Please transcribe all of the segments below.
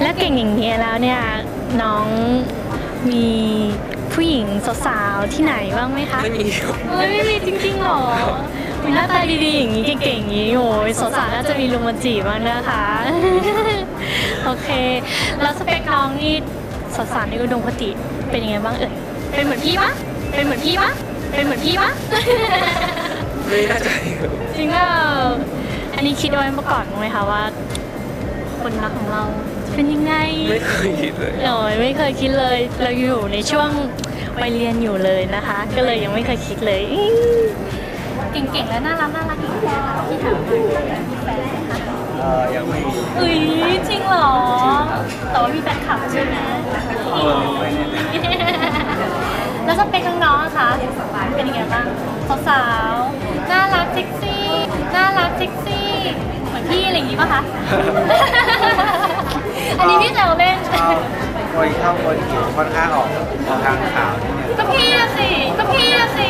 และเก่งอย่างนี้ยแล้วเนี่ยน้องมีผู้หญิงสาวๆที่ไหนบ้างไหมคะ ไม่มีครับเอ้ยไม่มีจริงๆหรอ มีหน้าตาดีๆอย่างนี้เก่งๆอย่างนี้โอ้ยสาวๆน่าจะมีลุมมาจีบบ้างนะคะ โอเค แล้วสเปคน้องนี่สาวๆในอุดมคติเป็นยังไงบ้างเอ่ยเป็นเหมือนพี่ปะเป็นเหมือนพี่ปะเป็นเหมือนพี่ปะไม่น่าใจครับจริงก็อันนี้คิดเอาไว้มาก่อนไหมคะว่า คนรักของเราจะเป็นยังไงไม่เคยคิดเลยโอ้ยไม่เคยคิดเลยเราอยู่ในช่วงวัยเรียนอยู่เลยนะคะ ก็เลยยังไม่เคยคิดเลย เก่งๆ และน่ารักน่ารักอีกค่ะที่ถามมามีแฟนไหมคะเออยังไม่มีเอ้ยจริงเหรอแต่ว่ามีแฟนคลับใช่ไหมเออไม่แน่ใจแล้วสเปคน้องๆอะคะเป็นยังไงบ้างสาวๆน่ารักเซ็กซี่น่ารักเซ็กซี่ เหมือนพี่อะไรอย่างงี้ป่ะคะ อันนี้พี่แซวเล่น ชอบคนชอบคนผิวค่อนข้างออกออกทางขาวนิดนึงก็พี่อะสิก็พี่อะสิ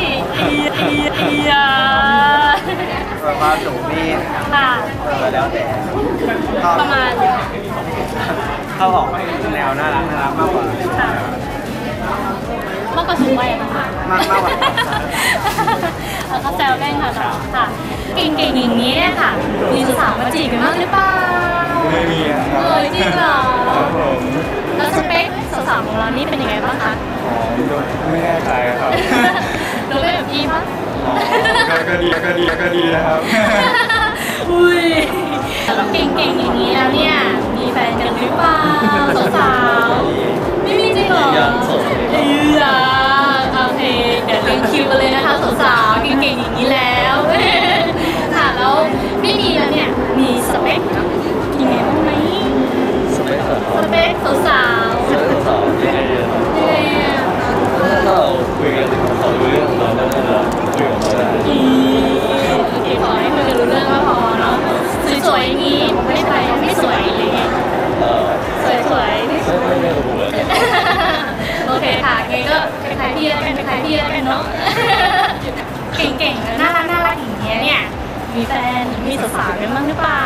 ว่าสูงนี่ค่ะเออแล้วแต่ชอบประมาณเข้าออกแนวน่ารักน่ารักมากกว่า ค่ะมากกว่าสูงวัยอะค่ะมากมากกว่าเออเขาแซวเล่นค่ะน้องค่ะเก่งๆอย่างนี้เนี่ยค่ะมีสาวๆมาจีบกันบ้างหรือเปล่าไม่มีอะคเอรับอจริงเหรอครับผมแล้วสเปคสาวๆของเรานี่เป็นยังไงบ้างคะ อ๋อไม่แน่ใจครับดูเป็นแบบพี่ปะ อ๋อ ก็ดีก็ดีก็ดีนะครับ อุ้ยเก่งๆอย่างนี้แล้วเนี่ย มีแฟนกันหรือเปล่าสาวๆไม่มี คค่ะเกก็คล้ายๆพี่แล้วกันคล้ายๆพี่แล้วกันเนาะเก่งๆแล้วน่ารักน่ารักอย่างเงี้ยเนี่ยมีแฟนมีสาวๆกันบ้างหรือเปล่า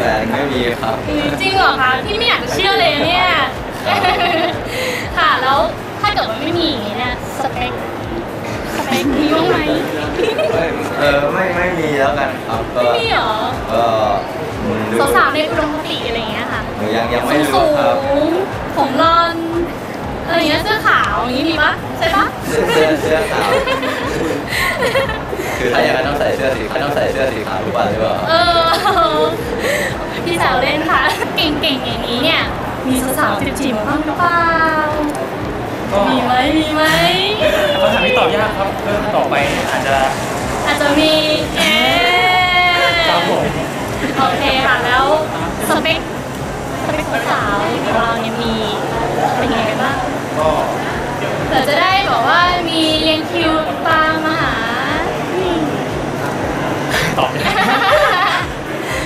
แฟนไม่มีครับ จริงเหรอคะพี่ไม่อยากจะเชื่อเลยเนี่ยค่ะแล้วถ้าเกิดว่าไม่มีอย่างเงี้ยเนี่ยสเปคสเปคมีบ้างไหมไม่เออไม่ไม่มีแล้วกันครับก็ไม่มีเหรอก็อืมดูสาวๆในอุดมคติอะไรอย่างเงี้ยค่ะหนูยังยังไม่สูรู้งครับๆผมรอน อะไรอย่างเงี้ยเสื้อขาวอย่างงี้มีปะใช่ปะเสื้อเสื้อเสื้อขาวคือถ้าอย่างนั้นต้องใส่เสื้อสีต้องใส่เสื้อสีขาวหรือเปล่าหรือเปล่าเออพี่สาวเล่นค่ะเก่งๆอย่างนี้เนี่ยมีสาวๆจีบๆมาบ้างหรือเปล่ามีไหมมีไหมคำถามนี้ตอบยากครับเริ่มต่อไปอาจจะอาจจะมีเอ๊ะครับผมโอเคค่ะแล้วสเปคสเปคสาวๆของเราเนี่ยมีเป็นยังไงกันบ้าง ก็เดี๋ยวจะได้บอกว่ามีเรียงคิวตามมาหาตอบยาก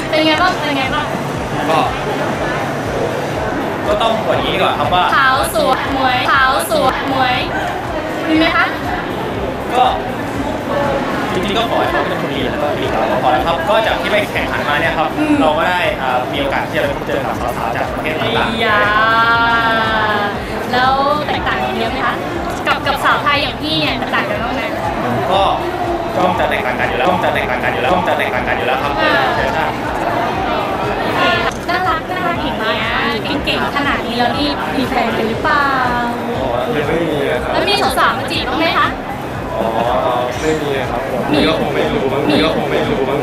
เป็นไงบ้างเป็นไงบ้างก็ ก็ต้องกว่านี้ก่อนครับว่า ขาวสวยหมวยขาวสวยหมวยมีไหมคะก็จริงๆก็ขอให้เขาเป็นคนดีแล้วก็ดีกับเราก็พอแล้วครับ ก็จากที่ไปแข่งขันมาเนี่ยครับ เราก็ได้อ่ามีโอกาสที่จะไปพบเจอกับสาวๆจากประเทศไอ้ต่างยา แล้วแตกต่างกันเยอะไหมคะกับกับสาวไทยอย่างพี่เนี่ยแตกต่างกันบ้างไหมๆก็ต้องจะแตกต่างกันอยู่แล้วต้องจะแตกต่างกันอยู่แล้วต้องจะแตกต่างกันอยู่แล้วครับเชิญครับน่ารักน่ารักอย่างเงี้ยเก่งๆขนาดนี้แล้วนี่มีแฟนกันหรือเปล่ายังไม่มีครับแล้วมีสาวๆมาจีบบ้างไหมคะอ๋อไม่มีครับผมมีก็คงไม่รู้บ้างมีก็คงไม่รู้บ้าง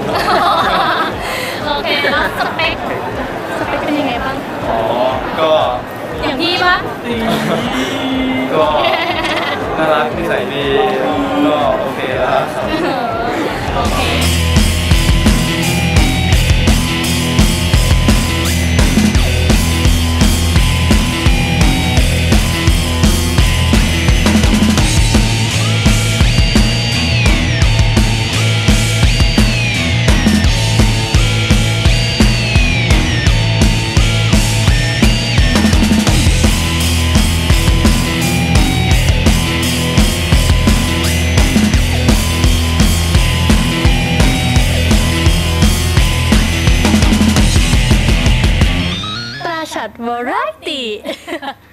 Alrighty.